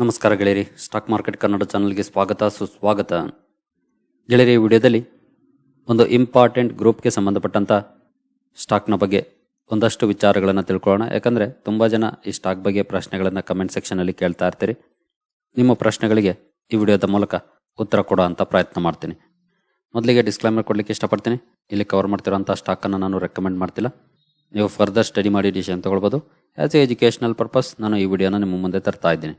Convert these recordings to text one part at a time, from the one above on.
ನಮಸ್ಕಾರ ಗೆಳೆಯರಿ, stock market Kannada ಚಾನಲ್ಗೆ ಸ್ವಾಗತ, ಸುಸ್ವಾಗತ. ಗೆಳೆಯರಿ ವಿಡಿಯೋದಲ್ಲಿ ಒಂದು ಇಂಪಾರ್ಟೆಂಟ್ ಗ್ರೂಪ್ಗೆ ಸಂಬಂಧಪಟ್ಟಂಥ ಸ್ಟಾಕ್ನ ಬಗ್ಗೆ ಒಂದಷ್ಟು ವಿಚಾರಗಳನ್ನು ತಿಳ್ಕೊಳ್ಳೋಣ. ಯಾಕಂದರೆ ತುಂಬ ಜನ ಈ ಸ್ಟಾಕ್ ಬಗ್ಗೆ ಪ್ರಶ್ನೆಗಳನ್ನು ಕಮೆಂಟ್ ಸೆಕ್ಷನಲ್ಲಿ ಕೇಳ್ತಾ ಇರ್ತೀರಿ. ನಿಮ್ಮ ಪ್ರಶ್ನೆಗಳಿಗೆ ಈ ವಿಡಿಯೋದ ಮೂಲಕ ಉತ್ತರ ಕೊಡೋ ಅಂತ ಪ್ರಯತ್ನ ಮಾಡ್ತೀನಿ. ಮೊದಲಿಗೆ ಡಿಸ್ಕ್ಲೈಮರ್ ಕೊಡಲಿಕ್ಕೆ ಇಷ್ಟಪಡ್ತೀನಿ. ಇಲ್ಲಿ ಕವರ್ ಮಾಡ್ತಿರೋಂಥ ಸ್ಟಾಕನ್ನು ನಾನು ರೆಕಮೆಂಡ್ ಮಾಡ್ತಿಲ್ಲ. ನೀವು ಫರ್ದರ್ ಸ್ಟಡಿ ಮಾಡಿ ಡಿಸಿಷನ್ ತೊಗೊಳ್ಬೋದು. ಆ್ಯಸ್ ಎ ಎಜುಕೇಷನಲ್ ಪರ್ಪಸ್ ನಾನು ಈ ವಿಡಿಯೋನ ನಿಮ್ಮ ಮುಂದೆ ತರ್ತಾ ಇದ್ದೀನಿ.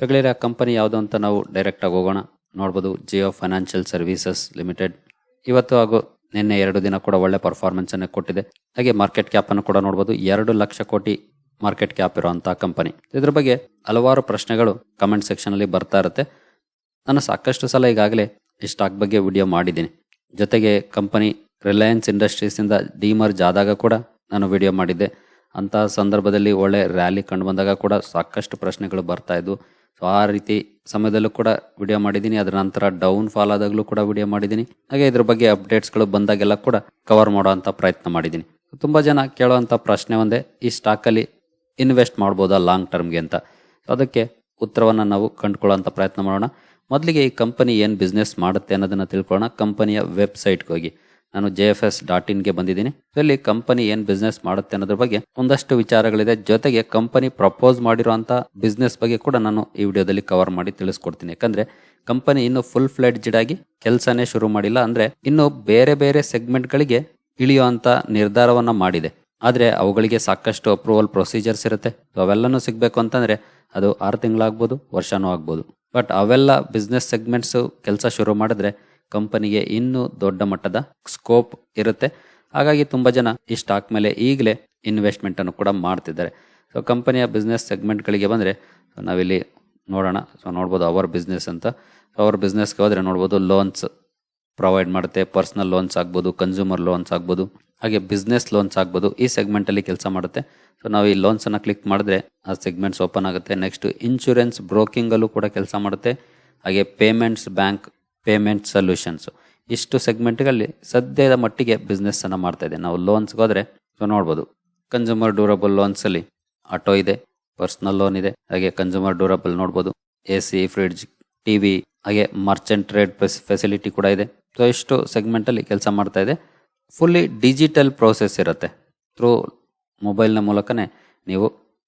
ಸೊ ಆ ಕಂಪನಿ ಯಾವುದು ಅಂತ ನಾವು ಡೈರೆಕ್ಟಾಗಿ ಹೋಗೋಣ. ನೋಡ್ಬೋದು ಜಿಯೋ ಫೈನಾನ್ಷಿಯಲ್ ಸರ್ವಿಸಸ್ ಲಿಮಿಟೆಡ್ ಇವತ್ತು ಹಾಗೂ ನಿನ್ನೆ ಎರಡು ದಿನ ಕೂಡ ಒಳ್ಳೆ ಪರ್ಫಾರ್ಮೆನ್ಸ್ ಅನ್ನು ಕೊಟ್ಟಿದೆ. ಹಾಗೆ ಮಾರ್ಕೆಟ್ ಕ್ಯಾಪ್ ಅನ್ನು ಕೂಡ ನೋಡ್ಬೋದು. ಎರಡು ಲಕ್ಷ ಕೋಟಿ ಮಾರ್ಕೆಟ್ ಕ್ಯಾಪ್ ಇರುವಂತಹ ಕಂಪನಿ ಇದ್ರ ಬಗ್ಗೆ ಹಲವಾರು ಪ್ರಶ್ನೆಗಳು ಕಮೆಂಟ್ ಸೆಕ್ಷನ್ ಅಲ್ಲಿ ಬರ್ತಾ ಇರುತ್ತೆ. ನಾನು ಸಾಕಷ್ಟು ಸಲ ಈಗಾಗಲೇ ಈ ಸ್ಟಾಕ್ ಬಗ್ಗೆ ವಿಡಿಯೋ ಮಾಡಿದ್ದೀನಿ. ಜೊತೆಗೆ ಕಂಪನಿ ರಿಲಯನ್ಸ್ ಇಂಡಸ್ಟ್ರೀಸ್ ಇಂದ ಡಿಮರ್ಜ್ ಆದಾಗ ಕೂಡ ನಾನು ವಿಡಿಯೋ ಮಾಡಿದ್ದೆ. ಅಂತಹ ಸಂದರ್ಭದಲ್ಲಿ ಒಳ್ಳೆ ರ್ಯಾಲಿ ಕಂಡು ಬಂದಾಗ ಕೂಡ ಸಾಕಷ್ಟು ಪ್ರಶ್ನೆಗಳು ಬರ್ತಾ ಇದ್ವು. ಸೊ ಆ ರೀತಿ ಸಮಯದಲ್ಲೂ ಕೂಡ ವಿಡಿಯೋ ಮಾಡಿದ್ದೀನಿ. ಅದರ ನಂತರ ಡೌನ್ ಫಾಲ್ ಆದಾಗಲೂ ಕೂಡ ವಿಡಿಯೋ ಮಾಡಿದ್ದೀನಿ. ಹಾಗೆ ಇದ್ರ ಬಗ್ಗೆ ಅಪ್ಡೇಟ್ಸ್ಗಳು ಬಂದಾಗೆಲ್ಲ ಕೂಡ ಕವರ್ ಮಾಡೋವಂಥ ಪ್ರಯತ್ನ ಮಾಡಿದ್ದೀನಿ. ತುಂಬ ಜನ ಕೇಳುವಂಥ ಪ್ರಶ್ನೆ ಒಂದೇ, ಈ ಸ್ಟಾಕಲ್ಲಿ ಇನ್ವೆಸ್ಟ್ ಮಾಡ್ಬೋದಾ ಲಾಂಗ್ ಟರ್ಮ್ಗೆ ಅಂತ? ಅದಕ್ಕೆ ಉತ್ತರವನ್ನು ನಾವು ಕಂಡುಕೊಳ್ಳೋಂಥ ಪ್ರಯತ್ನ ಮಾಡೋಣ. ಮೊದಲಿಗೆ ಈ ಕಂಪನಿ ಏನು ಬಿಸ್ನೆಸ್ ಮಾಡುತ್ತೆ ಅನ್ನೋದನ್ನು ತಿಳ್ಕೊಳ್ಳೋಣ. ಕಂಪನಿಯ ವೆಬ್ಸೈಟ್ಗೆ ಹೋಗಿ. ನಾನು ಜೆ ಎಫ್ ಎಸ್ ಡಾಟ್ ಇನ್ಗೆ ಬಂದಿದ್ದೀನಿ. ಇಲ್ಲಿ ಕಂಪನಿ ಏನು ಬಿಸ್ನೆಸ್ ಮಾಡುತ್ತೆ ಅನ್ನೋದ್ರ ಬಗ್ಗೆ ಒಂದಷ್ಟು ವಿಚಾರಗಳಿದೆ. ಜೊತೆಗೆ ಕಂಪನಿ ಪ್ರಪೋಸ್ ಮಾಡಿರುವಂಥ ಬಿಸ್ನೆಸ್ ಬಗ್ಗೆ ಕೂಡ ನಾನು ಈ ವಿಡಿಯೋದಲ್ಲಿ ಕವರ್ ಮಾಡಿ ತಿಳಿಸ್ಕೊಡ್ತೀನಿ. ಯಾಕಂದ್ರೆ ಕಂಪನಿ ಇನ್ನು ಫುಲ್ ಫ್ಲೆಡ್ಜ್ಡ್ ಆಗಿ ಕೆಲಸನೇ ಶುರು ಮಾಡಿಲ್ಲ. ಅಂದ್ರೆ ಇನ್ನು ಬೇರೆ ಬೇರೆ ಸೆಗ್ಮೆಂಟ್ಗಳಿಗೆ ಇಳಿಯುವಂತ ನಿರ್ಧಾರವನ್ನ ಮಾಡಿದೆ. ಆದ್ರೆ ಅವುಗಳಿಗೆ ಸಾಕಷ್ಟು ಅಪ್ರೂವಲ್ ಪ್ರೊಸೀಜರ್ಸ್ ಇರುತ್ತೆ. ಅವೆಲ್ಲನೂ ಸಿಗ್ಬೇಕು ಅಂತಂದ್ರೆ ಅದು ಆರು ತಿಂಗಳಾಗ್ಬೋದು, ವರ್ಷನೂ ಆಗ್ಬೋದು. ಬಟ್ ಅವೆಲ್ಲ ಬಿಸ್ನೆಸ್ ಸೆಗ್ಮೆಂಟ್ಸ್ ಕೆಲಸ ಶುರು ಮಾಡಿದ್ರೆ ಕಂಪನಿಗೆ ಇನ್ನೂ ದೊಡ್ಡ ಮಟ್ಟದ ಸ್ಕೋಪ್ ಇರುತ್ತೆ. ಹಾಗಾಗಿ ತುಂಬ ಜನ ಈ ಸ್ಟಾಕ್ ಮೇಲೆ ಈಗಲೇ ಇನ್ವೆಸ್ಟ್ಮೆಂಟ್ ಅನ್ನು ಕೂಡ ಮಾಡ್ತಿದ್ದಾರೆ. ಸೊ ಕಂಪನಿಯ ಬಿಸ್ನೆಸ್ ಸೆಗ್ಮೆಂಟ್ಗಳಿಗೆ ಬಂದರೆ ನಾವಿಲ್ಲಿ ನೋಡೋಣ. ಸೊ ನೋಡ್ಬೋದು ಅವರ್ ಬಿಸ್ನೆಸ್ ಅಂತ. ಅವರ್ ಬಿಸ್ನೆಸ್ಗೆ ಹೋದರೆ ನೋಡ್ಬೋದು ಲೋನ್ಸ್ ಪ್ರೊವೈಡ್ ಮಾಡುತ್ತೆ. ಪರ್ಸ್ನಲ್ ಲೋನ್ಸ್ ಆಗ್ಬೋದು ಕನ್ಸ್ಯೂಮರ್ ಲೋನ್ಸ್ ಆಗ್ಬೋದು, ಹಾಗೆ ಬಿಸ್ನೆಸ್ ಲೋನ್ಸ್ ಆಗ್ಬೋದು. ಈ ಸೆಗ್ಮೆಂಟಲ್ಲಿ ಕೆಲಸ ಮಾಡುತ್ತೆ. ಸೊ ನಾವು ಈ ಲೋನ್ಸನ್ನು ಕ್ಲಿಕ್ ಮಾಡಿದ್ರೆ ಆ ಸೆಗ್ಮೆಂಟ್ಸ್ ಓಪನ್ ಆಗುತ್ತೆ. ನೆಕ್ಸ್ಟ್ ಇನ್ಶೂರೆನ್ಸ್ ಬ್ರೋಕಿಂಗಲ್ಲೂ ಕೂಡ ಕೆಲಸ ಮಾಡುತ್ತೆ. ಹಾಗೆ ಪೇಮೆಂಟ್ಸ್ ಬ್ಯಾಂಕ್ ಪೇಮೆಂಟ್ ಸೊಲ್ಯೂಷನ್ಸು. ಇಷ್ಟು ಸೆಗ್ಮೆಂಟ್ಗಳಲ್ಲಿ ಸದ್ಯದ ಮಟ್ಟಿಗೆ ಬಿಸ್ನೆಸ್ಸನ್ನು ಮಾಡ್ತಾ ಇದೆ ನಾವು ಲೋನ್ಸ್ಗೆ ಹೋದರೆ ನೋಡ್ಬೋದು. ಕನ್ಸ್ಯೂಮರ್ ಡ್ಯೂರಬಲ್ ಲೋನ್ಸಲ್ಲಿ ಆಟೋ ಇದೆ, ಪರ್ಸ್ನಲ್ ಲೋನ್ ಇದೆ, ಹಾಗೆ ಕನ್ಸ್ಯೂಮರ್ ಡ್ಯೂರಬಲ್ ನೋಡ್ಬೋದು. ಎ ಸಿ ಫ್ರಿಡ್ಜ್, ಟಿವಿ, ಹಾಗೆ ಮರ್ಚೆಂಟ್ ಟ್ರೇಡ್ ಫೆಸಿಲಿಟಿ ಕೂಡ ಇದೆ. ಸೊ ಇಷ್ಟು ಸೆಗ್ಮೆಂಟಲ್ಲಿ ಕೆಲಸ ಮಾಡ್ತಾ ಇದೆ ಫುಲ್ಲಿ ಡಿಜಿಟಲ್ ಪ್ರೋಸೆಸ್ ಇರುತ್ತೆ. ಥ್ರೂ ಮೊಬೈಲ್ನ ಮೂಲಕನೇ ನೀವು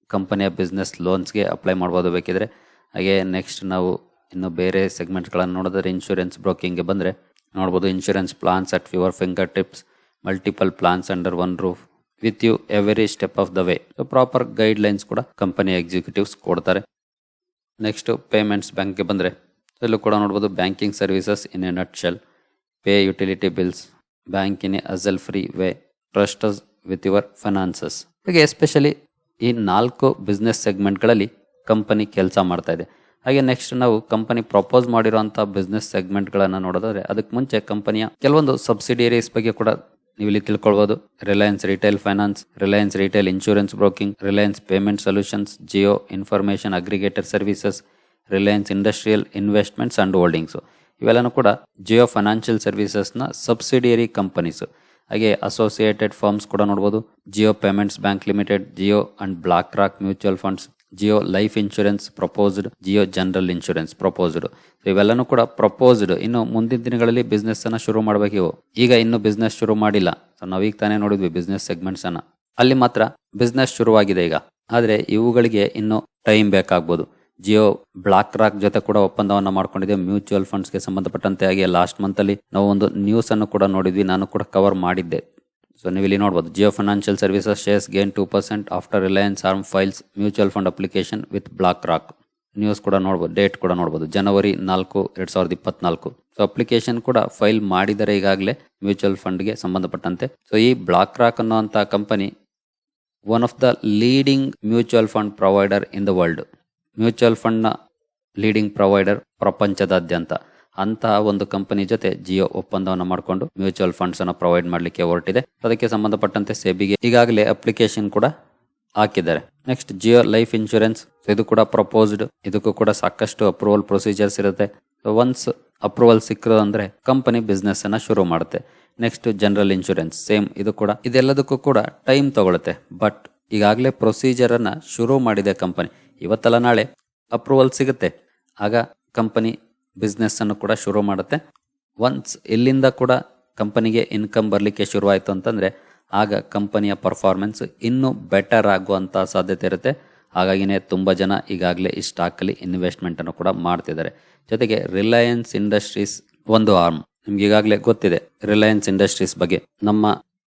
ಕಂಪನಿಯ ಬಿಸ್ನೆಸ್ ಲೋನ್ಸ್ಗೆ ಅಪ್ಲೈ ಮಾಡ್ಬೋದು ಬೇಕಿದ್ರೆ. ಹಾಗೆ ನೆಕ್ಸ್ಟ್ ನಾವು ಇನ್ನು ಬೇರೆ ಸೆಗ್ಮೆಂಟ್ಗಳನ್ನು ನೋಡಿದ್ರೆ ಇನ್ಶೂರೆನ್ಸ್ ಬ್ರೋಕಿಂಗ್ಗೆ ಬಂದರೆ ನೋಡ್ಬೋದು insurance plans at your fingertips multiple plans under one roof with you every step of the way so proper guidelines ಕೂಡ ಕಂಪನಿ ಎಕ್ಸಿಕ್ಯೂಟಿವ್ಸ್ ಕೊಡ್ತಾರೆ. ನೆಕ್ಸ್ಟ್ ಪೇಮೆಂಟ್ಸ್ ಬ್ಯಾಂಕ್ಗೆ ಬಂದರೆ ಇಲ್ಲೂ ಕೂಡ ನೋಡ್ಬೋದು banking services in a nutshell pay utility bills bank in a hassle free way trusts with your finances ಹೀಗೆ especially ಈ ನಾಲ್ಕು ಬಿಸ್ನೆಸ್ ಸೆಗ್ಮೆಂಟ್ಗಳಲ್ಲಿ ಕಂಪನಿ ಕೆಲಸ ಮಾಡ್ತಾ ಇದೆ. ಹಾಗೆ ನೆಕ್ಸ್ಟ್ ನಾವು ಕಂಪನಿ ಪ್ರಪೋಸ್ ಮಾಡಿರುವಂತಹ ಬಿಸ್ನೆಸ್ ಸೆಗ್ಮೆಂಟ್ಗಳನ್ನು ನೋಡೋದಾದ್ರೆ ಅದಕ್ಕೆ ಮುಂಚೆ ಕಂಪನಿಯ ಕೆಲವೊಂದು ಸಬ್ಸಿಡಿಯರೀಸ್ ಬಗ್ಗೆ ಕೂಡ ನೀವು ಇಲ್ಲಿ ತಿಳ್ಕೊಳ್ಬೋದು. Reliance retail finance Reliance retail insurance broking Reliance payment solutions Jio information aggregator services Reliance industrial investments and holdings ಇವೆಲ್ಲನೂ ಕೂಡ ಜಿಯೋ ಫೈನಾನ್ಷಿಯಲ್ ಸರ್ವಿಸಸ್ನ ಸಬ್ಸಿಡಿಯರಿ ಕಂಪನೀಸ್ ಹಾಗೆ ಅಸೋಸಿಯೇಟೆಡ್ ಫರ್ಮ್ಸ್ ಕೂಡ ನೋಡ್ಬೋದು. Jio payments bank limited Jio and BlackRock mutual funds Jio life insurance proposed Jio general insurance proposed ಇವೆಲ್ಲನೂ ಕೂಡ proposed ಇನ್ನು ಮುಂದಿನ ದಿನಗಳಲ್ಲಿ ಬಿಸ್ನೆಸ್ ಅನ್ನ ಶುರು ಮಾಡಬೇಕು ಈಗ ಇನ್ನು ಬಿಸ್ನೆಸ್ ಶುರು ಮಾಡಿಲ್ಲ. ಸೊ ನಾವೀಗ ತಾನೇ ನೋಡಿದ್ವಿ ಬಿಸ್ನೆಸ್ ಸೆಗ್ಮೆಂಟ್ಸ್ ಅನ್ನ. ಅಲ್ಲಿ ಮಾತ್ರ ಬಿಸ್ನೆಸ್ ಶುರುವಾಗಿದೆ ಈಗ. ಆದ್ರೆ ಇವುಗಳಿಗೆ ಇನ್ನು ಟೈಮ್ ಬೇಕಾಗ್ಬೋದು. ಜಿಯೋ ಬ್ಲಾಕ್ ರಾಕ್ ಜೊತೆ ಕೂಡ ಒಪ್ಪಂದವನ್ನು ಮಾಡ್ಕೊಂಡಿದೆ. ಮ್ಯೂಚುವಲ್ ಫಂಡ್ಸ್ಗೆ ಸಂಬಂಧಪಟ್ಟಂತೆ ಆಗಿ ಲಾಸ್ಟ್ ಮಂತ್ ಅಲ್ಲಿ ನಾವು ಒಂದು ನ್ಯೂಸ್ ಅನ್ನು ಕೂಡ ನೋಡಿದ್ವಿ. ನಾನು ಕೂಡ ಕವರ್ ಮಾಡಿದ್ದೆ. ಸೊ ನೀವು ಇಲ್ಲಿ ನೋಡ್ಬೋದು. Jio financial services shares gain two percent after Reliance arm files mutual fund application with BlackRock news ಕೂಡ ನೋಡ್ಬೋದು ಡೇಟ್ ಕೂಡ ನೋಡ್ಬೋದು. ಜನವರಿ ನಾಲ್ಕು, ಎರಡು ಸಾವಿರದ ಇಪ್ಪತ್ನಾಲ್ಕು. ಸೊ ಅಪ್ಲಿಕೇಶನ್ ಕೂಡ ಫೈಲ್ ಮಾಡಿದರೆ ಈಗಾಗಲೇ ಮ್ಯೂಚುವಲ್ ಫಂಡ್ಗೆ ಸಂಬಂಧಪಟ್ಟಂತೆ. ಸೊ ಈ ಬ್ಲಾಕ್ ರಾಕ್ ಅನ್ನುವಂಥ company one of the leading mutual fund provider in the world mutual ಫಂಡ್ನ leading provider ಪ್ರಪಂಚದಾದ್ಯಂತ. ಅಂತಹ ಒಂದು ಕಂಪನಿ ಜೊತೆ ಜಿಯೋ ಒಪ್ಪಂದವನ್ನು ಮಾಡಿಕೊಂಡು ಮ್ಯೂಚುವಲ್ ಫಂಡ್ಸ್ ಅನ್ನು ಪ್ರೊವೈಡ್ ಮಾಡಲಿಕ್ಕೆ ಹೊರಟಿದೆ. ಅದಕ್ಕೆ ಸಂಬಂಧಪಟ್ಟಂತೆ ಸೆಬಿಗೆ ಈಗಾಗಲೇ ಅಪ್ಲಿಕೇಶನ್ ಕೂಡ ಹಾಕಿದ್ದಾರೆ. Next Jio life insurance. ಇದು ಕೂಡ ಪ್ರಪೋಸ್ಡ್ ಇದಕ್ಕೂ ಕೂಡ ಸಾಕಷ್ಟು ಅಪ್ರೂವಲ್ ಪ್ರೊಸೀಜರ್ಸ್ ಇರುತ್ತೆ. ಒನ್ಸ್ ಅಪ್ರೂವಲ್ ಸಿಕ್ಕರು ಅಂದ್ರೆ ಕಂಪನಿ ಬಿಸ್ನೆಸ್ ಅನ್ನ ಶುರು ಮಾಡುತ್ತೆ. ನೆಕ್ಸ್ಟ್ ಜನರಲ್ ಇನ್ಶೂರೆನ್ಸ್ ಸೇಮ್ ಇದು ಕೂಡ. ಇದೆಲ್ಲದಕ್ಕೂ ಕೂಡ ಟೈಮ್ ತಗೊಳುತ್ತೆ. ಬಟ್ ಈಗಾಗಲೇ ಪ್ರೊಸೀಜರ್ ಅನ್ನ ಶುರು ಮಾಡಿದೆ ಕಂಪನಿ ಇವತ್ತಲ್ಲ ನಾಳೆ ಅಪ್ರೂವಲ್ ಸಿಗುತ್ತೆ. ಆಗ ಕಂಪನಿ ಬಿಸ್ನೆಸ್ ಅನ್ನು ಕೂಡ ಶುರು ಮಾಡುತ್ತೆ. ಒನ್ಸ್ ಇಲ್ಲಿಂದ ಕೂಡ ಕಂಪನಿಗೆ ಇನ್ಕಮ್ ಬರಲಿಕ್ಕೆ ಶುರುವಾಯಿತು ಅಂತಂದ್ರೆ, ಆಗ ಕಂಪನಿಯ ಪರ್ಫಾರ್ಮೆನ್ಸ್ ಇನ್ನೂ ಬೆಟರ್ ಆಗುವಂಥ ಸಾಧ್ಯತೆ ಇರುತ್ತೆ. ಹಾಗಾಗಿನೇ ತುಂಬ ಜನ ಈಗಾಗಲೇ ಈ ಸ್ಟಾಕಲ್ಲಿ ಇನ್ವೆಸ್ಟ್ಮೆಂಟ್ ಅನ್ನು ಕೂಡ ಮಾಡ್ತಿದ್ದಾರೆ. ಜೊತೆಗೆ ರಿಲಯನ್ಸ್ ಇಂಡಸ್ಟ್ರೀಸ್ ಒಂದು ಆರ್ಮ್ ನಿಮ್ಗೆ ಈಗಾಗಲೇ ಗೊತ್ತಿದೆ ರಿಲಯನ್ಸ್ ಇಂಡಸ್ಟ್ರೀಸ್ ಬಗ್ಗೆ. ನಮ್ಮ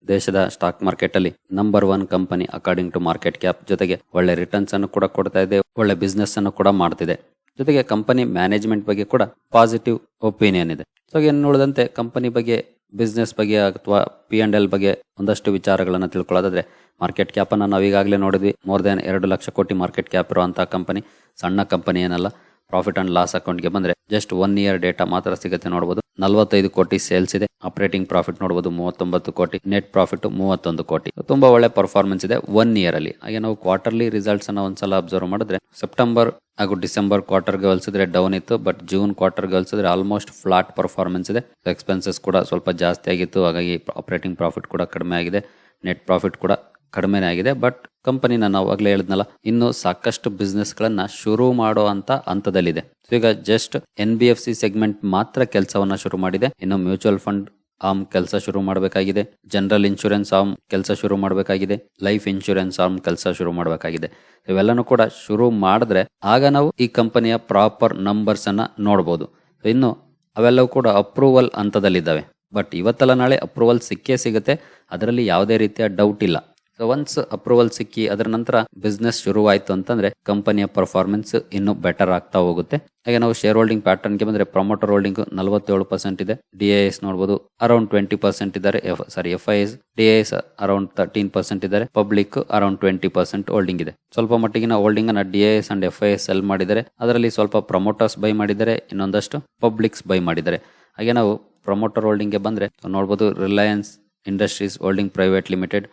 ದೇಶದ ಸ್ಟಾಕ್ ಮಾರ್ಕೆಟ್ ಅಲ್ಲಿ number one company according to market cap ಜೊತೆಗೆ ಒಳ್ಳೆ ರಿಟರ್ನ್ಸ್ ಅನ್ನು ಕೂಡ ಕೊಡ್ತಾ ಇದೆ, ಒಳ್ಳೆ ಬಿಸ್ನೆಸ್ ಅನ್ನು ಕೂಡ ಮಾಡ್ತಿದೆ. ಜೊತೆಗೆ ಕಂಪನಿ ಮ್ಯಾನೇಜ್ಮೆಂಟ್ ಬಗ್ಗೆ ಕೂಡ ಪಾಸಿಟಿವ್ ಒಪಿನಿಯನ್ ಇದೆ. ಸೊ ಏನು ನೋಡಿದಂತೆ ಕಂಪನಿ ಬಗ್ಗೆ ಬಿಸ್ನೆಸ್ ಬಗ್ಗೆ ಅಥವಾ ಪಿ ಅಂಡ್ ಎಲ್ ಬಗ್ಗೆ ಒಂದಷ್ಟು ವಿಚಾರಗಳನ್ನು ತಿಳ್ಕೊಳ್ಳೋದಾದ್ರೆ ಮಾರ್ಕೆಟ್ ಕ್ಯಾಪ್ ಅನ್ನ ನಾವು ಈಗಾಗಲೇ ನೋಡಿದ್ವಿ. ಮೋರ್ ದೆನ್ ಎರಡು ಲಕ್ಷ ಕೋಟಿ ಮಾರ್ಕೆಟ್ ಕ್ಯಾಪ್ ಇರುವಂತಹ ಕಂಪನಿ ಸಣ್ಣ ಕಂಪನಿ ಏನಲ್ಲ. ಪ್ರಾಫಿಟ್ ಅಂಡ್ ಲಾಸ್ ಅಕೌಂಟ್ಗೆ ಬಂದ್ರೆ ಜಸ್ಟ್ ಒನ್ ಇಯರ್ ಡೇಟಾ ಮಾತ್ರ ಸಿಗುತ್ತೆ ನೋಡಬಹುದು ನಲವತ್ತೈದು ಕೋಟಿ ಸೇಲ್ಸ್ ಇದೆ. ಆಪರೇಟಿಂಗ್ ಪ್ರಾಫಿಟ್ ನೋಡಬಹುದು ಮೂವತ್ತೊಂಬತ್ತು ಕೋಟಿ. ನೆಟ್ ಪ್ರಾಫಿಟ್ ಮೂವತ್ತೊಂದು ಕೋಟಿ. ತುಂಬಾ ಒಳ್ಳೆ ಪರ್ಫಾರ್ಮೆನ್ಸ್ ಇದೆ ಒನ್ ಇಯರ್ ಅಲ್ಲಿ. ಹಾಗೆ ನಾವು ಕ್ವಾರ್ಟರ್ಲಿ ರಿಸಲ್ಟ್ಸ್ ಅನ್ನ ಒಂದ್ಸಲ ಅಬ್ಸರ್ವ್ ಮಾಡಿದ್ರೆ ಸೆಪ್ಟೆಂಬರ್ ಹಾಗೂ ಡಿಸೆಂಬರ್ ಕ್ವಾರ್ಟರ್ಗೆ ಹೋಲಿಸಿದ್ರೆ ಡೌನ್ ಇತ್ತು ಬಟ್ ಜೂನ್ ಕ್ವಾರ್ಟರ್ಗೆ ಹೋಲಿಸಿದ್ರೆ ಆಲ್ಮೋಸ್ಟ್ ಫ್ಲಾಟ್ ಪರ್ಫಾರ್ಮೆನ್ಸ್ ಇದೆ. ಎಕ್ಸ್ಪೆನ್ಸಸ್ ಕೂಡ ಸ್ವಲ್ಪ ಜಾಸ್ತಿ ಆಗಿತ್ತು. ಹಾಗಾಗಿ ಆಪರೇಟಿಂಗ್ ಪ್ರಾಫಿಟ್ ಕೂಡ ಕಡಿಮೆ ಆಗಿದೆ. ನೆಟ್ ಪ್ರಾಫಿಟ್ ಕೂಡ ಕಡಿಮೆನೇ ಆಗಿದೆ ಬಟ್ ಕಂಪನಿ ನಾನು ಅವಾಗಲೇ ಹೇಳಿದ್ನಲ್ಲ, ಇನ್ನು ಸಾಕಷ್ಟು ಬಿಸ್ನೆಸ್ ಗಳನ್ನ ಶುರು ಮಾಡೋ ಅಂತ ಹಂತದಲ್ಲಿದೆ. ಈಗ just N B F C segment ಮಾತ್ರ ಕೆಲಸವನ್ನ ಶುರು ಮಾಡಿದೆ. ಇನ್ನು ಮ್ಯೂಚುವಲ್ ಫಂಡ್ ಆರ್ಮ್ ಕೆಲಸ ಶುರು ಮಾಡಬೇಕಾಗಿದೆ. ಜನರಲ್ ಇನ್ಶೂರೆನ್ಸ್ ಆರ್ಮ್ ಕೆಲಸ ಶುರು ಮಾಡಬೇಕಾಗಿದೆ. ಲೈಫ್ ಇನ್ಶೂರೆನ್ಸ್ ಆರ್ಮ್ ಕೆಲಸ ಶುರು ಮಾಡಬೇಕಾಗಿದೆ. ಇವೆಲ್ಲನೂ ಕೂಡ ಶುರು ಮಾಡಿದ್ರೆ ಆಗ ನಾವು ಈ ಕಂಪನಿಯ ಪ್ರಾಪರ್ ನಂಬರ್ಸ್ ಅನ್ನ ನೋಡಬಹುದು ಇನ್ನು ಅವೆಲ್ಲವೂ ಕೂಡ ಅಪ್ರೂವಲ್ ಹಂತದಲ್ಲಿದ್ದಾವೆ. ಬಟ್ ಇವತ್ತಲ್ಲ ನಾಳೆ ಅಪ್ರೂವಲ್ ಸಿಕ್ಕೇ ಸಿಗುತ್ತೆ. ಅದರಲ್ಲಿ ಯಾವುದೇ ರೀತಿಯ ಡೌಟ್ ಇಲ್ಲ. ಸೊ ಒನ್ಸ್ ಅಪ್ರೂವಲ್ ಸಿಕ್ಕಿ, ಅದರ ನಂತರ ಬಿಸ್ನೆಸ್ ಶುರುವಾಯಿತು ಅಂತಂದ್ರೆ ಕಂಪನಿಯ ಪರ್ಫಾರ್ಮೆನ್ಸ್ ಇನ್ನೂ ಬೆಟರ್ ಆಗ್ತಾ ಹೋಗುತ್ತೆ. ಹಾಗೆ ನಾವು ಶೇರ್ ಹೋಲ್ಡಿಂಗ್ ಪ್ಯಾಟರ್ನ್ಗೆ ಬಂದ್ರೆ ಪ್ರಮೋಟರ್ ಹೋಲ್ಡಿಂಗ್ ನಲವತ್ತೇಳು ಪರ್ಸೆಂಟ್ ಇದೆ. ಡಿ ಎಸ್ ನೋಡಬಹುದು ಅರೌಂಡ್ ಟ್ವೆಂಟಿ ಪರ್ಸೆಂಟ್ ಇದ್ದಾರೆ. Sorry F I S D S around thirteen percent ಇದ್ದಾರೆ. Public around twenty percent holding ಇದೆ. ಸ್ವಲ್ಪ ಮಟ್ಟಿಗಿನ ಹೋಲ್ಡಿಂಗ್ ಅನ್ನ D S and F I S sell ಮಾಡಿದ್ದಾರೆ ಅದರಲ್ಲಿ ಸ್ವಲ್ಪ ಪ್ರಮೋಟರ್ಸ್ ಬೈ ಮಾಡಿದರೆ, ಇನ್ನೊಂದಷ್ಟು ಪಬ್ಲಿಕ್ಸ್ ಬೈ ಮಾಡಿದ್ದಾರೆ ಹಾಗೆ ನಾವು ಪ್ರಮೋಟರ್ ಹೋಲ್ಡಿಂಗ್ಗೆ ಬಂದ್ರೆ ನೋಡಬಹುದು Reliance industries holding private limited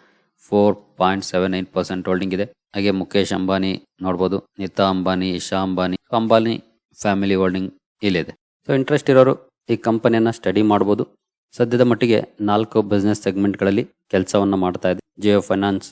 four point seven nine percent holding ಇದೆ. ಹಾಗೆ ಮುಖೇಶ್ ಅಂಬಾನಿ ನೋಡ್ಬೋದು, ನಿತಾ ಅಂಬಾನಿ, ಇಶಾ ಅಂಬಾನಿ ಅಂಬಾನಿ ಫ್ಯಾಮಿಲಿ ಹೋಲ್ಡಿಂಗ್ ಇಲ್ಲಿದೆ ಸೊ ಇಂಟ್ರೆಸ್ಟ್ ಇರೋರು ಈ ಕಂಪನಿಯನ್ನು ಸ್ಟಡಿ ಮಾಡ್ಬೋದು. ಸದ್ಯದ ಮಟ್ಟಿಗೆ ನಾಲ್ಕು ಬಿಸ್ನೆಸ್ ಸೆಗ್ಮೆಂಟ್ಗಳಲ್ಲಿ ಕೆಲಸವನ್ನು ಮಾಡ್ತಾ ಇದೆ. Jio finance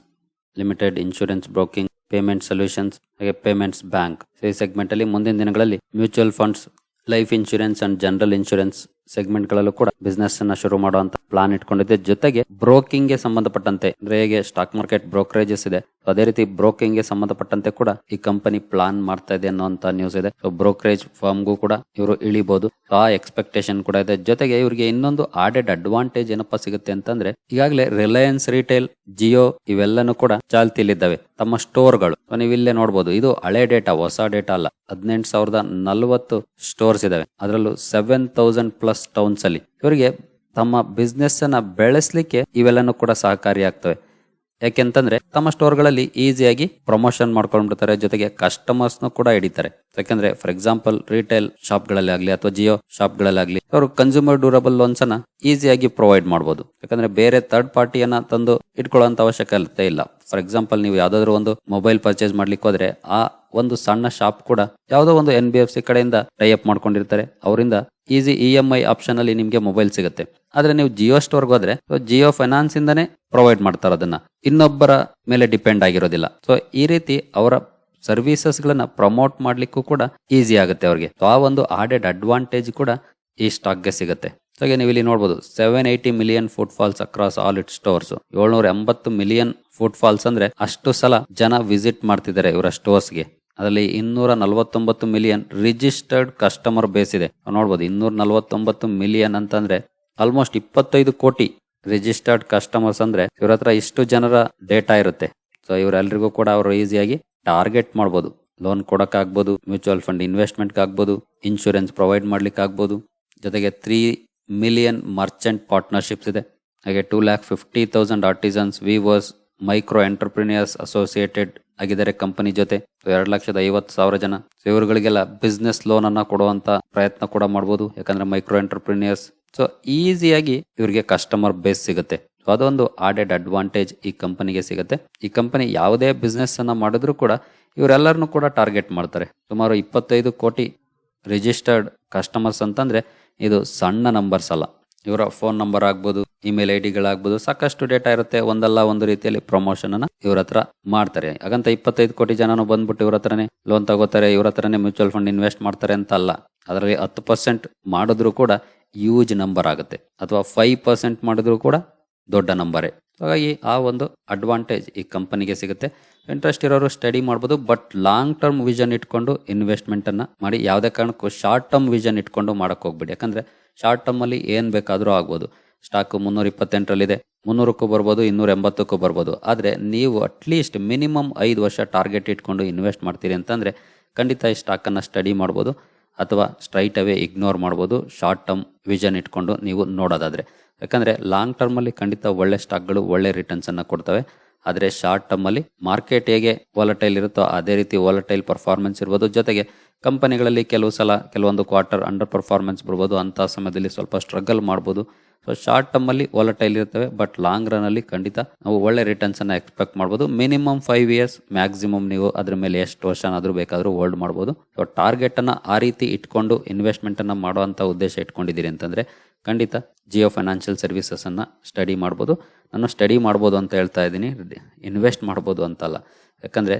limited insurance broking payment solutions ಹಾಗೆ ಪೇಮೆಂಟ್ಸ್ ಬ್ಯಾಂಕ್ ಈ ಸೆಗ್ಮೆಂಟ್ ಅಲ್ಲಿ ಮುಂದಿನ ದಿನಗಳಲ್ಲಿ mutual funds life insurance and general insurance segment ಗಳಲ್ಲೂ ಕೂಡ ಬಿಸ್ನೆಸ್ ಅನ್ನ ಶುರು ಮಾಡುವಂತ ಪ್ಲಾನ್ ಇಟ್ಕೊಂಡಿದೆ ಜೊತೆಗೆ ಬ್ರೋಕಿಂಗ್ಗೆ ಸಂಬಂಧಪಟ್ಟಂತೆ, ಅಂದ್ರೆ ಹೇಗೆ ಸ್ಟಾಕ್ ಮಾರ್ಕೆಟ್ ಬ್ರೋಕರೇಜಸ್ ಇದೆ ಅದೇ ರೀತಿ ಬ್ರೋಕಿಂಗ್ಗೆ ಸಂಬಂಧಪಟ್ಟಂತೆ ಕೂಡ ಈ ಕಂಪನಿ ಪ್ಲಾನ್ ಮಾಡ್ತಾ ಇದೆ ಅನ್ನುವಂತ ನ್ಯೂಸ್ ಇದೆ. ಸೊ ಬ್ರೋಕರೇಜ್ ಫಾರ್ಮ್ಗೂ ಕೂಡ ಇವರು ಇಳಿಬಹುದು ಆ ಎಕ್ಸ್ಪೆಕ್ಟೇಷನ್ ಕೂಡ ಇದೆ. ಜೊತೆಗೆ ಇವರಿಗೆ ಇನ್ನೊಂದು ಆಡೆಡ್ ಅಡ್ವಾಂಟೇಜ್ ಏನಪ್ಪಾ ಸಿಗುತ್ತೆ ಅಂತಂದ್ರೆ, ಈಗಾಗಲೇ ರಿಲಯನ್ಸ್ ರಿಟೇಲ್ ಜಿಯೋ ಇವೆಲ್ಲನೂ ಕೂಡ ಚಾಲ್ತಿಯಲ್ಲಿದ್ದಾವೆ. ತಮ್ಮ ಸ್ಟೋರ್ಗಳು ನೀವು ಇಲ್ಲೇ ನೋಡಬಹುದು ಇದು ಹಳೆ ಡೇಟಾ ಹೊಸ ಡೇಟಾ ಅಲ್ಲ. ಹದಿನೆಂಟು ಸಾವಿರದ ನಲವತ್ತು ಸ್ಟೋರ್ಸ್ ಇದಾವೆ ಅದರಲ್ಲೂ ಸೆವೆನ್ ತೌಸಂಡ್ ಪ್ಲಸ್ ಟೌನ್ಸ್ ಅಲ್ಲಿ. ಇವರಿಗೆ ತಮ್ಮ ಬಿಸ್ನೆಸ್ ಅನ್ನ ಬೆಳೆಸಲಿಕ್ಕೆ ಇವೆಲ್ಲನೂ ಕೂಡ ಸಹಕಾರಿಯಾಗ್ತವೆ ಯಾಕೆಂತಂದ್ರೆ ತಮ್ಮ ಸ್ಟೋರ್ಗಳಲ್ಲಿ ಈಸಿಯಾಗಿ ಪ್ರಮೋಷನ್ ಮಾಡ್ಕೊಂಡ್ಬಿಡ್ತಾರೆ, ಜೊತೆಗೆ ಕಸ್ಟಮರ್ಸ್ ಕೂಡ ಹಿಡಿತಾರೆ. ಯಾಕಂದ್ರೆ ಫಾರ್ ಎಕ್ಸಾಂಪಲ್ ರಿಟೇಲ್ ಶಾಪ್ಗಳಲ್ಲಿ ಆಗಲಿ ಅಥವಾ ಜಿಯೋ ಶಾಪ್ಗಳಲ್ಲಿ ಆಗ್ಲಿ, ಅವರು ಕನ್ಸ್ಯೂಮರ್ ಡ್ಯೂರಬಲ್ ಲೋನ್ಸ್ ಅನ್ನ ಈಸಿಯಾಗಿ ಪ್ರೊವೈಡ್ ಮಾಡಬಹುದು ಯಾಕಂದ್ರೆ, ಬೇರೆ ಥರ್ಡ್ ಪಾರ್ಟಿಯನ್ನ ತಂದು ಇಟ್ಕೊಳ್ಳುವಂತ ಅವಶ್ಯಕತೆ ಇಲ್ಲ. ಫಾರ್ ಎಕ್ಸಾಂಪಲ್ ನೀವು ಯಾವ್ದಾದ್ರು ಒಂದು ಮೊಬೈಲ್ ಪರ್ಚೇಸ್ ಮಾಡ್ಲಿಕ್ಕೆ ಹೋದ್ರೆ, ಆ ಒಂದು ಸಣ್ಣ ಶಾಪ್ ಕೂಡ ಯಾವುದೋ ಒಂದು ಎನ್ ಬಿ ಎಫ್ ಸಿ ಕಡೆಯಿಂದ ಟೈ ಅಪ್ ಮಾಡ್ಕೊಂಡಿರ್ತಾರೆ. ಅವರಿಂದ easy E M I option ಅಲ್ಲಿ ನಿಮ್ಗೆ ಮೊಬೈಲ್ ಸಿಗುತ್ತೆ. ಆದ್ರೆ ನೀವು ಜಿಯೋ ಸ್ಟೋರ್ಗೆ ಹೋದ್ರೆ ಜಿಯೋ ಫೈನಾನ್ಸ್ ಇಂದಾನೆ ಪ್ರೊವೈಡ್ ಮಾಡ್ತಾರೆ ಅದನ್ನ. ಇನ್ನೊಬ್ಬರ ಮೇಲೆ ಡಿಪೆಂಡ್ ಆಗಿರೋದಿಲ್ಲ. ಸೊ ಈ ರೀತಿ ಅವರ ಸರ್ವಿಸಸ್ ಗಳನ್ನ ಪ್ರಮೋಟ್ ಮಾಡ್ಲಿಕ್ಕೂ ಕೂಡ ಈಸಿ ಆಗುತ್ತೆ ಅವ್ರಿಗೆ. ಆ ಒಂದು ಆಡೆಡ್ ಅಡ್ವಾಂಟೇಜ್ ಕೂಡ ಈ ಸ್ಟಾಕ್ಗೆ ಸಿಗುತ್ತೆ. ಹಾಗೆ ನೀವು ಇಲ್ಲಿ ನೋಡಬಹುದು seven eighty million footfalls across all it stores ಏಳ್ನೂರ ಎಂಬತ್ತು ಮಿಲಿಯನ್ ಫುಟ್ ಫಾಲ್ಸ್ ಅಂದ್ರೆ ಅಷ್ಟು ಸಲ ಜನ ವಿಸಿಟ್ ಮಾಡ್ತಿದ್ದಾರೆ ಇವರ ಸ್ಟೋರ್ಸ್ಗೆ ಅದರಲ್ಲಿ ಇನ್ನೂರ ನಲವತ್ತೊಂಬತ್ತು ಮಿಲಿಯನ್ ರಿಜಿಸ್ಟರ್ಡ್ ಕಸ್ಟಮರ್ ಬೇಸ್ ಇದೆ. ನೋಡಬಹುದು ಇನ್ನೂರ ನಲವತ್ತೊಂಬತ್ತು ಮಿಲಿಯನ್ ಅಂತಂದ್ರೆ ಆಲ್ಮೋಸ್ಟ್ ಇಪ್ಪತ್ತೈದು ಕೋಟಿ ರಿಜಿಸ್ಟರ್ಡ್ ಕಸ್ಟಮರ್ಸ್ ಅಂದ್ರೆ ಇವ್ರ ಹತ್ರ ಇಷ್ಟು ಜನರ ಡೇಟಾ ಇರುತ್ತೆ. ಸೊ ಇವರೆಲ್ಲರಿಗೂ ಕೂಡ ಅವರು ಈಸಿಯಾಗಿ ಟಾರ್ಗೆಟ್ ಮಾಡ್ಬೋದು. ಲೋನ್ ಕೊಡೋಕ್ಕಾಗ್ಬೋದು, ಮ್ಯೂಚುವಲ್ ಫಂಡ್ ಇನ್ವೆಸ್ಟ್ಮೆಂಟ್ಗೆ ಆಗ್ಬೋದು ಇನ್ಶೂರೆನ್ಸ್ ಪ್ರೊವೈಡ್ ಮಾಡ್ಲಿಕ್ಕೆ ಆಗ್ಬೋದು ಜೊತೆಗೆ ತ್ರೀ ಮಿಲಿಯನ್ ಮರ್ಚೆಂಟ್ ಪಾರ್ಟ್ನರ್ಶಿಪ್ಸ್ ಇದೆ. ಹಾಗೆ two lakh fifty thousand artisans weavers micro entrepreneurs associated ಆಗಿದ್ದಾರೆ ಕಂಪನಿ ಜೊತೆ. ಎರಡು ಲಕ್ಷದ ಐವತ್ತು ಸಾವಿರ ಜನ. ಸೊ ಇವರುಗಳಿಗೆಲ್ಲ ಬಿಸ್ನೆಸ್ ಲೋನ್ ಅನ್ನ ಕೊಡುವಂತ ಪ್ರಯತ್ನ ಕೂಡ ಮಾಡಬಹುದು ಯಾಕಂದ್ರೆ ಮೈಕ್ರೋ ಎಂಟರ್ಪ್ರಿನಿಯರ್ಸ್ ಸೊ ಈಸಿಯಾಗಿ ಇವರಿಗೆ ಕಸ್ಟಮರ್ ಬೇಸ್ ಸಿಗುತ್ತೆ. ಸೊ ಅದೊಂದು ಆಡೆಡ್ ಅಡ್ವಾಂಟೇಜ್ ಈ ಕಂಪನಿಗೆ ಸಿಗುತ್ತೆ. ಈ ಕಂಪನಿ ಯಾವುದೇ ಬಿಸ್ನೆಸ್ ಅನ್ನ ಮಾಡಿದ್ರು ಕೂಡ ಇವರೆಲ್ಲರನ್ನು ಕೂಡ ಟಾರ್ಗೆಟ್ ಮಾಡ್ತಾರೆ. ಸುಮಾರು ಇಪ್ಪತ್ತೈದು ಕೋಟಿ ರಿಜಿಸ್ಟರ್ಡ್ ಕಸ್ಟಮರ್ಸ್ ಅಂತಂದ್ರೆ ಇದು ಸಣ್ಣ ನಂಬರ್ಸ್ ಅಲ್ಲ. ಇವರ ಫೋನ್ ನಂಬರ್ ಆಗ್ಬೋದು ಇಮೇಲ್ ಐ ಡಿಗಳಾಗ್ಬೋದು ಸಾಕಷ್ಟು ಡೇಟಾ ಇರುತ್ತೆ. ಒಂದಲ್ಲ ಒಂದು ರೀತಿಯಲ್ಲಿ ಪ್ರಮೋಷನ್ ಅನ್ನ ಇವ್ರ ಹತ್ರ ಮಾಡ್ತಾರೆ. ಹಾಗಂತ ಇಪ್ಪತ್ತೈದು ಕೋಟಿ ಜನನು ಬಂದ್ಬಿಟ್ಟು ಇವ್ರ ಹತ್ರನೇ ಲೋನ್ ತಗೋತಾರೆ, ಇವ್ರ ಹತ್ರನೇ ಮ್ಯೂಚುವಲ್ ಫಂಡ್ ಇನ್ವೆಸ್ಟ್ ಮಾಡ್ತಾರೆ ಅಂತ ಅಲ್ಲ. ಅದರಲ್ಲಿ ಹತ್ತು ಪರ್ಸೆಂಟ್ ಮಾಡಿದ್ರು ಕೂಡ ಯೂಜ್ ನಂಬರ್ ಆಗುತ್ತೆ. ಅಥವಾ ಫೈವ್ ಪರ್ಸೆಂಟ್ ಮಾಡಿದ್ರು ಕೂಡ ದೊಡ್ಡ ನಂಬರೇ. ಹಾಗಾಗಿ ಆ ಒಂದು ಅಡ್ವಾಂಟೇಜ್ ಈ ಕಂಪನಿಗೆ ಸಿಗುತ್ತೆ. ಇಂಟ್ರೆಸ್ಟ್ ಇರೋರು ಸ್ಟಡಿ ಮಾಡ್ಬೋದು ಬಟ್ ಲಾಂಗ್ ಟರ್ಮ್ ವಿಷನ್ ಇಟ್ಕೊಂಡು ಇನ್ವೆಸ್ಟ್ಮೆಂಟನ್ನು ಮಾಡಿ, ಯಾವುದೇ ಕಾರಣಕ್ಕೂ ಶಾರ್ಟ್ ಟರ್ಮ್ ವಿಷನ್ ಇಟ್ಕೊಂಡು ಮಾಡೋಕ್ಕೆ ಹೋಗ್ಬೇಡಿ. ಯಾಕಂದರೆ ಶಾರ್ಟ್ ಟರ್ಮಲ್ಲಿ ಏನು ಬೇಕಾದ್ರೂ ಆಗ್ಬೋದು. ಸ್ಟಾಕ್ ಮುನ್ನೂರ ಇಪ್ಪತ್ತೆಂಟರಲ್ಲಿದೆ, ಮುನ್ನೂರಕ್ಕೂ ಬರ್ಬೋದು ಇನ್ನೂರ ಎಂಬತ್ತಕ್ಕೂ ಬರ್ಬೋದು. ಆದರೆ ನೀವು ಅಟ್ಲೀಸ್ಟ್ ಮಿನಿಮಮ್ ಐದು ವರ್ಷ ಟಾರ್ಗೆಟ್ ಇಟ್ಕೊಂಡು ಇನ್ವೆಸ್ಟ್ ಮಾಡ್ತೀರಿ ಅಂತಂದರೆ ಖಂಡಿತ ಈ ಸ್ಟಾಕನ್ನು ಸ್ಟಡಿ ಮಾಡ್ಬೋದು. ಅಥವಾ ಸ್ಟ್ರೈಟ್ ಅವೇ ಇಗ್ನೋರ್ ಮಾಡ್ಬೋದು ಶಾರ್ಟ್ ಟರ್ಮ್ ವಿಷನ್ ಇಟ್ಕೊಂಡು ನೀವು ನೋಡೋದಾದರೆ. ಯಾಕಂದರೆ ಲಾಂಗ್ ಟರ್ಮಲ್ಲಿ ಖಂಡಿತ ಒಳ್ಳೆ ಸ್ಟಾಕ್ಗಳು ಒಳ್ಳೆ ರಿಟರ್ನ್ಸನ್ನು ಕೊಡ್ತವೆ. ಆದರೆ ಶಾರ್ಟ್ ಟರ್ಮಲ್ಲಿ ಮಾರ್ಕೆಟ್ ಹೇಗೆ ವಾಲಟೈಲ್ ಇರುತ್ತೋ ಅದೇ ರೀತಿ ವಾಲಟೈಲ್ ಪರ್ಫಾರ್ಮೆನ್ಸ್ ಇರ್ಬೋದು. ಜೊತೆಗೆ ಕಂಪನಿಗಳಲ್ಲಿ ಕೆಲವು ಸಲ ಕೆಲವೊಂದು ಕ್ವಾರ್ಟರ್ ಅಂಡರ್ ಪರ್ಫಾರ್ಮೆನ್ಸ್ ಬರ್ಬೋದು. ಅಂಥ ಸಮಯದಲ್ಲಿ ಸ್ವಲ್ಪ ಸ್ಟ್ರಗಲ್ ಮಾಡ್ಬೋದು. ಸೊ ಶಾರ್ಟ್ ಟರ್ಮಲ್ಲಿ ವಾಲಟೈಲ್ ಇರ್ತವೆ ಬಟ್ ಲಾಂಗ್ ರನ್ ಅಲ್ಲಿ ಖಂಡಿತ ನಾವು ಒಳ್ಳೆ ರಿಟರ್ನ್ಸ್ ಅನ್ನ ಎಕ್ಸ್ಪೆಕ್ಟ್ ಮಾಡಬಹುದು ಮಿನಿಮಮ್ ಫೈವ್ ಇಯರ್ಸ್ ಮ್ಯಾಕ್ಸಿಮಮ್ ನೀವು ಅದ್ರ ಮೇಲೆ ಎಷ್ಟು ವರ್ಷನಾದರೂ ಬೇಕಾದರೂ ಹೋಲ್ಡ್ ಮಾಡಬಹುದು ಸೊ ಟಾರ್ಗೆಟ್ ಅನ್ನ ಆ ರೀತಿ ಇಟ್ಕೊಂಡು ಇನ್ವೆಸ್ಟ್ಮೆಂಟ್ ಅನ್ನ ಮಾಡುವಂತ ಉದ್ದೇಶ ಇಟ್ಕೊಂಡಿದ್ದೀರಿ ಅಂತಂದ್ರೆ ಖಂಡಿತ ಜಿಯೋ ಫೈನಾನ್ಷಿಯಲ್ ಸರ್ವಿಸಸ್ ಅನ್ನ ಸ್ಟಡಿ ಮಾಡ್ಬೋದು. ನಾನು ಸ್ಟಡಿ ಮಾಡ್ಬೋದು ಅಂತ ಹೇಳ್ತಾ ಇದ್ದೀನಿ. ಇನ್ವೆಸ್ಟ್ ಮಾಡ್ಬೋದು ಅಂತಲ್ಲ. ಯಾಕಂದ್ರೆ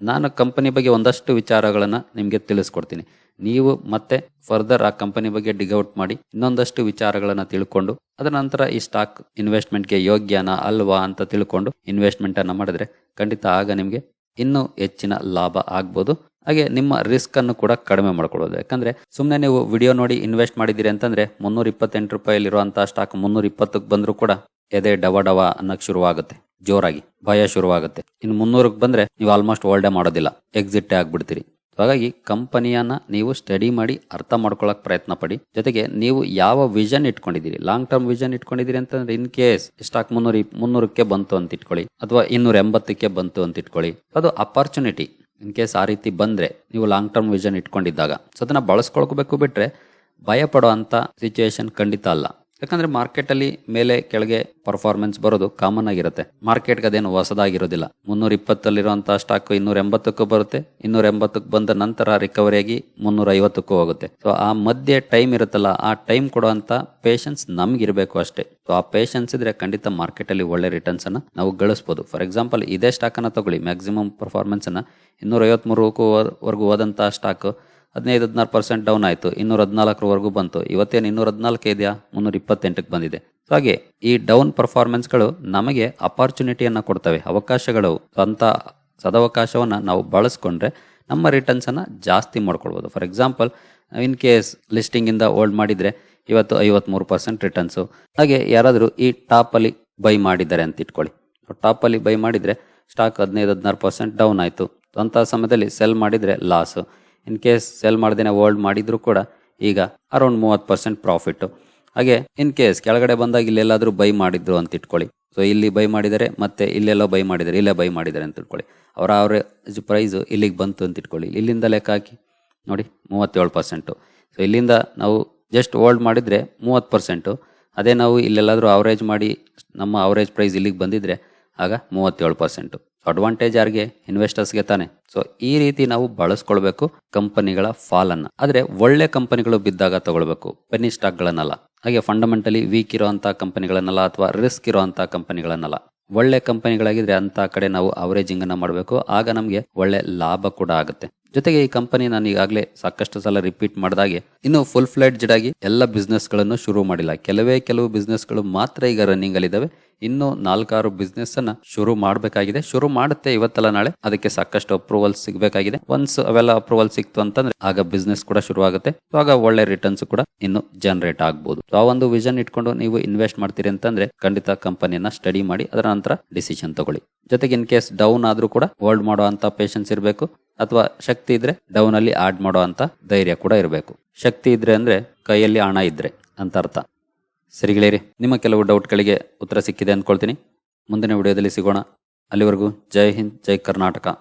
ನಾನು ಕಂಪನಿ ಬಗ್ಗೆ ಒಂದಷ್ಟು ವಿಚಾರಗಳನ್ನ ನಿಮಗೆ ತಿಳಿಸ್ಕೊಡ್ತೀನಿ. ನೀವು ಮತ್ತೆ ಫರ್ದರ್ ಆ ಕಂಪನಿ ಬಗ್ಗೆ ಡಿಗೌಟ್ ಮಾಡಿ ಇನ್ನೊಂದಷ್ಟು ವಿಚಾರಗಳನ್ನು ತಿಳ್ಕೊಂಡು ಅದರ ನಂತರ ಈ ಸ್ಟಾಕ್ ಇನ್ವೆಸ್ಟ್ಮೆಂಟ್ಗೆ ಯೋಗ್ಯನಾ ಅಲ್ವಾ ಅಂತ ತಿಳ್ಕೊಂಡು ಇನ್ವೆಸ್ಟ್ಮೆಂಟನ್ನು ಮಾಡಿದ್ರೆ ಖಂಡಿತ ಆಗ ನಿಮಗೆ ಇನ್ನೂ ಹೆಚ್ಚಿನ ಲಾಭ ಆಗ್ಬೋದು. ಹಾಗೆ ನಿಮ್ಮ ರಿಸ್ಕ್ ಅನ್ನು ಕೂಡ ಕಡಿಮೆ ಮಾಡ್ಕೊಳ್ಳೋದು. ಯಾಕಂದ್ರೆ ಸುಮ್ಮನೆ ನೀವು ವಿಡಿಯೋ ನೋಡಿ ಇನ್ವೆಸ್ಟ್ ಮಾಡಿದ್ದೀರಿ ಅಂತಂದ್ರೆ ಮುನ್ನೂರ ಇಪ್ಪತ್ತೆಂಟು ರೂಪಾಯಿಲಿರುವಂತಹ ಸ್ಟಾಕ್ ಮುನ್ನೂರ ಇಪ್ಪತ್ತಕ್ಕೆ ಬಂದರೂ ಕೂಡ ಎದೆ ಡವ ಡವ ಅನ್ನಕ್ಕೆ ಶುರುವಾಗುತ್ತೆ. ಜೋರಾಗಿ, ಭಯ ಶುರುವಾಗುತ್ತೆ. ಇನ್ನು ಮುನ್ನೂರಕ್ಕೆ ಬಂದ್ರೆ ನೀವು ಆಲ್ಮೋಸ್ಟ್ ಓಲ್ಡೇ ಮಾಡೋದಿಲ್ಲ. ಎಕ್ಸಿಟ್ ಆಗ್ಬಿಡ್ತೀರಿ. ಹಾಗಾಗಿ ಕಂಪನಿಯನ್ನ ನೀವು ಸ್ಟಡಿ ಮಾಡಿ ಅರ್ಥ ಮಾಡ್ಕೊಳಕ್ ಪ್ರಯತ್ನ ಪಡಿ. ಜೊತೆಗೆ ನೀವು ಯಾವ ವಿಷನ್ ಇಟ್ಕೊಂಡಿದ್ದೀರಿ ಲಾಂಗ್ ಟರ್ಮ್ ವಿಷನ್ ಇಟ್ಕೊಂಡಿದ್ದೀರಿ ಅಂತಂದ್ರೆ ಇನ್ ಕೇಸ್ ಸ್ಟಾಕ್ ಮುನ್ನೂರ, ಮುನ್ನೂರಕ್ಕೆ ಬಂತು ಅಂತ ಇಟ್ಕೊಳ್ಳಿ, ಅಥವಾ ಇನ್ನೂರ ಎಂಬತ್ತಕ್ಕೆ ಬಂತು ಅಂತ ಇಟ್ಕೊಳ್ಳಿ. ಅದು ಅಪರ್ಚುನಿಟಿ ಇನ್ ಕೇಸ್ ಆ ರೀತಿ ಬಂದ್ರೆ ನೀವು ಲಾಂಗ್ ಟರ್ಮ್ ವಿಷನ್ ಇಟ್ಕೊಂಡಿದ್ದಾಗ. ಸೊ ಅದನ್ನ ಬಳಸ್ಕೊಳ್ಕೋಬೇಕು ಬಿಟ್ರೆ ಭಯ ಪಡೋ ಅಂತ ಸಿಚುಯೇಷನ್ ಖಂಡಿತ ಅಲ್ಲ. ಯಾಕಂದ್ರೆ ಮಾರ್ಕೆಟ್ ಅಲ್ಲಿ ಮೇಲೆ ಕೆಳಗೆ ಪರ್ಫಾರ್ಮೆನ್ಸ್ ಬರೋದು ಕಾಮನ್ ಆಗಿರುತ್ತೆ. ಮಾರ್ಕೆಟ್ಗೆ ಅದೇನು ಹೊಸದಾಗಿರೋದಿಲ್ಲ. ಮುನ್ನೂರ ಇಪ್ಪತ್ತಲ್ಲಿರುವಂತಹ ಸ್ಟಾಕ್ ಇನ್ನೂರ ಎಂಬತ್ತಕ್ಕೂ ಬರುತ್ತೆ. ಇನ್ನೂರ ಎಂಬತ್ತಕ್ಕೆ ಬಂದ ನಂತರ ರಿಕವರಿ ಆಗಿ ಮುನ್ನೂರ ಐವತ್ತಕ್ಕೂ ಹೋಗುತ್ತೆ. ಸೊ ಆ ಮಧ್ಯೆ ಟೈಮ್ ಇರುತ್ತಲ್ಲ, ಆ ಟೈಮ್ ಕೊಡುವಂತ ಪೇಷನ್ಸ್ ನಮ್ಗಿರ್ಬೇಕು ಅಷ್ಟೇ. ಸೊ ಆ ಪೇಷನ್ಸ್ ಇದ್ರೆ ಖಂಡಿತ ಮಾರ್ಕೆಟ್ ಅಲ್ಲಿ ಒಳ್ಳೆ ರಿಟರ್ನ್ಸ್ ಅನ್ನ ನಾವು ಗಳಿಸಬಹುದು ಫಾರ್ ಎಕ್ಸಾಂಪಲ್ ಇದೇ ಸ್ಟಾಕ್ ಅನ್ನ ತಗೊಳ್ಳಿ. ಮ್ಯಾಕ್ಸಿಮಮ್ ಪರ್ಫಾರ್ಮೆನ್ಸ್ ಅನ್ನ ಇನ್ನೂರ ಐವತ್ಮೂರಕ್ಕೂ ವರೆಗೂ ಹೋದಂತಹ ಸ್ಟಾಕ್ ಹದಿನೈದು, ಹದಿನಾರು ಪರ್ಸೆಂಟ್ ಡೌನ್ ಆಯಿತು. ಇನ್ನೂರ ಹದಿನಾಲ್ಕರವರೆಗೂ ಬಂತು. ಇವತ್ತೇನು ಇನ್ನೂರ ಹದಿನಾಲ್ಕು ಇದೆಯಾ? ಮುನ್ನೂರ ಇಪ್ಪತ್ತೆಂಟಕ್ಕೆ ಬಂದಿದೆ. ಸೊ ಹಾಗೆ ಈ ಡೌನ್ ಪರ್ಫಾರ್ಮೆನ್ಸ್ಗಳು ನಮಗೆ ಅಪಾರ್ಚುನಿಟಿಯನ್ನು ಕೊಡ್ತವೆ, ಅವಕಾಶಗಳು. ಅಂತ ಸದವಕಾಶವನ್ನು ನಾವು ಬಳಸ್ಕೊಂಡ್ರೆ ನಮ್ಮ ರಿಟರ್ನ್ಸನ್ನು ಜಾಸ್ತಿ ಮಾಡ್ಕೊಳ್ಬೋದು. ಫಾರ್ ಎಕ್ಸಾಂಪಲ್ ಇನ್ ಕೇಸ್ ಲಿಸ್ಟಿಂಗಿಂದ ಹೋಲ್ಡ್ ಮಾಡಿದರೆ ಇವತ್ತು ಐವತ್ತ್ಮೂರು ಪರ್ಸೆಂಟ್ ರಿಟರ್ನ್ಸು ಹಾಗೆ ಯಾರಾದರೂ ಈ ಟಾಪಲ್ಲಿ ಬೈ ಮಾಡಿದ್ದಾರೆ ಅಂತ ಇಟ್ಕೊಳ್ಳಿ. ಟಾಪಲ್ಲಿ ಬೈ ಮಾಡಿದರೆ ಸ್ಟಾಕ್ ಹದಿನೈದು, ಹದಿನಾರು ಪರ್ಸೆಂಟ್ ಡೌನ್ ಆಯಿತು. ಅಂಥ ಸಮಯದಲ್ಲಿ ಸೆಲ್ ಮಾಡಿದರೆ ಲಾಸು ಇನ್ ಕೇಸ್ ಸೆಲ್ ಮಾಡ್ದೇನೆ ಹೋಲ್ಡ್ ಮಾಡಿದ್ರು ಕೂಡ ಈಗ ಅರೌಂಡ್ ಮೂವತ್ತು ಪರ್ಸೆಂಟ್ ಪ್ರಾಫಿಟ್ ಹಾಗೆ ಇನ್ ಕೇಸ್ ಕೆಳಗಡೆ ಬಂದಾಗ ಇಲ್ಲೆಲ್ಲಾದರೂ ಬೈ ಮಾಡಿದ್ರು ಅಂತ ಇಟ್ಕೊಳ್ಳಿ. ಸೊ ಇಲ್ಲಿ ಬೈ ಮಾಡಿದರೆ ಮತ್ತೆ ಇಲ್ಲೆಲ್ಲೋ ಬೈ ಮಾಡಿದರೆ ಇಲ್ಲೇ ಬೈ ಮಾಡಿದ್ದಾರೆ ಅಂತ ಇಟ್ಕೊಳ್ಳಿ. ಅವರ ಅವರೇಜ್ ಪ್ರೈಸು ಇಲ್ಲಿಗೆ ಬಂತು ಅಂತ ಇಟ್ಕೊಳ್ಳಿ. ಇಲ್ಲಿಂದ ಲೆಕ್ಕ ಹಾಕಿ. ನೋಡಿ, ಮೂವತ್ತೇಳು ಪರ್ಸೆಂಟು ಸೊ ಇಲ್ಲಿಂದ ನಾವು ಜಸ್ಟ್ ಹೋಲ್ಡ್ ಮಾಡಿದರೆ ಮೂವತ್ತು ಪರ್ಸೆಂಟು ಅದೇ ನಾವು ಇಲ್ಲೆಲ್ಲಾದರೂ ಅವರೇಜ್ ಮಾಡಿ ನಮ್ಮ ಅವರೇಜ್ ಪ್ರೈಸ್ ಇಲ್ಲಿಗೆ ಬಂದಿದ್ದರೆ ಆಗ ಮೂವತ್ತೇಳು ಪರ್ಸೆಂಟು ಅಡ್ವಾಂಟೇಜ್ ಯಾರಿಗೆ? ಇನ್ವೆಸ್ಟರ್ಸ್ಗೆ ತಾನೆ. ಸೊ ಈ ರೀತಿ ನಾವು ಬಳಸ್ಕೊಳ್ಬೇಕು ಕಂಪನಿಗಳ ಫಾಲನ್ನು. ಆದ್ರೆ, ಒಳ್ಳೆ ಕಂಪನಿಗಳು ಬಿದ್ದಾಗ ತಗೊಳ್ಬೇಕು. ಪೆನ್ನಿ ಸ್ಟಾಕ್ಗಳನ್ನಲ್ಲ ಹಾಗೆ ಫಂಡಮೆಂಟಲಿ ವೀಕ್ ಇರುವಂತಹ ಕಂಪನಿಗಳನ್ನಲ್ಲ ಅಥವಾ ರಿಸ್ಕ್ ಇರುವಂತಹ ಕಂಪನಿಗಳನ್ನಲ್ಲ. ಒಳ್ಳೆ ಕಂಪನಿಗಳಾಗಿದ್ರೆ ಅಂತ ಕಡೆ ನಾವು ಅವರೇಜಿಂಗ್ ಅನ್ನ ಮಾಡಬೇಕು. ಆಗ ನಮಗೆ ಒಳ್ಳೆ ಲಾಭ ಕೂಡ ಆಗುತ್ತೆ. ಜೊತೆಗೆ ಈ ಕಂಪನಿ ನಾನು ಈಗಾಗಲೇ ಸಾಕಷ್ಟು ಸಲ ರಿಪೀಟ್ ಮಾಡಿದಾಗೆ, ಇನ್ನು ಫುಲ್ ಫ್ಲೆಡ್ಜ್ಡ್ ಆಗಿ ಎಲ್ಲ ಬಿಸ್ನೆಸ್ಗಳನ್ನು ಶುರು ಮಾಡಿಲ್ಲ. ಕೆಲವೇ ಕೆಲವು ಬಿಸ್ನೆಸ್ಗಳು ಮಾತ್ರ ಈಗ ರನ್ನಿಂಗ್ ಅಲ್ಲಿ ಇದಾವೆ ಇನ್ನು ನಾಲ್ಕಾರು ಬಿಸ್ನೆಸ್ ಅನ್ನ ಶುರು ಮಾಡಬೇಕಾಗಿದೆ. ಶುರು ಮಾಡುತ್ತೆ ಇವತ್ತಲ್ಲ ನಾಳೆ. ಅದಕ್ಕೆ ಸಾಕಷ್ಟು ಅಪ್ರೂವಲ್ ಸಿಗಬೇಕಾಗಿದೆ. ಒನ್ಸ್ ಅವೆಲ್ಲ ಅಪ್ರೂವಲ್ ಸಿಕ್ತು ಅಂತಂದ್ರೆ ಆಗ ಬಿಸ್ನೆಸ್ ಕೂಡ ಶುರು ಆಗುತ್ತೆ ಆಗ ಒಳ್ಳೆ ರಿಟರ್ನ್ಸ್ ಕೂಡ ಇನ್ನು ಜನರೇಟ್ ಆಗ್ಬಹುದು ಆ ಒಂದು ವಿಷನ್ ಇಟ್ಕೊಂಡು ನೀವು ಇನ್ವೆಸ್ಟ್ ಮಾಡ್ತೀರಿ ಅಂತಂದ್ರೆ ಖಂಡಿತ ಕಂಪನಿಯನ್ನ ಸ್ಟಡಿ ಮಾಡಿ, ಅದರ ನಂತರ ಡಿಸಿಷನ್ ತಗೊಳ್ಳಿ. ಜೊತೆಗೆ ಇನ್ ಕೇಸ್ ಡೌನ್ ಆದ್ರೂ ಕೂಡ ಹೋಲ್ಡ್ ಮಾಡೋ ಅಂತ ಪೇಷನ್ಸ್ ಇರಬೇಕು. ಅಥವಾ ಶಕ್ತಿ ಇದ್ರೆ ಡೌನ್ ಅಲ್ಲಿ ಆಡ್ ಮಾಡೋ ಅಂತ ಧೈರ್ಯ ಕೂಡ ಇರಬೇಕು. ಶಕ್ತಿ ಇದ್ರೆ ಅಂದ್ರೆ ಕೈಯಲ್ಲಿ ಹಣ ಇದ್ರೆ ಅಂತ ಅರ್ಥ. ಸರಿಗಳೇರಿ ನಿಮ್ಮ ಕೆಲವು ಡೌಟ್ಗಳಿಗೆ ಉತ್ತರ ಸಿಕ್ಕಿದೆ ಅಂದ್ಕೊಳ್ತೀನಿ. ಮುಂದಿನ ವಿಡಿಯೋದಲ್ಲಿ ಸಿಗೋಣ. ಅಲ್ಲಿವರೆಗೂ ಜೈ ಹಿಂದ್, ಜೈ ಕರ್ನಾಟಕ.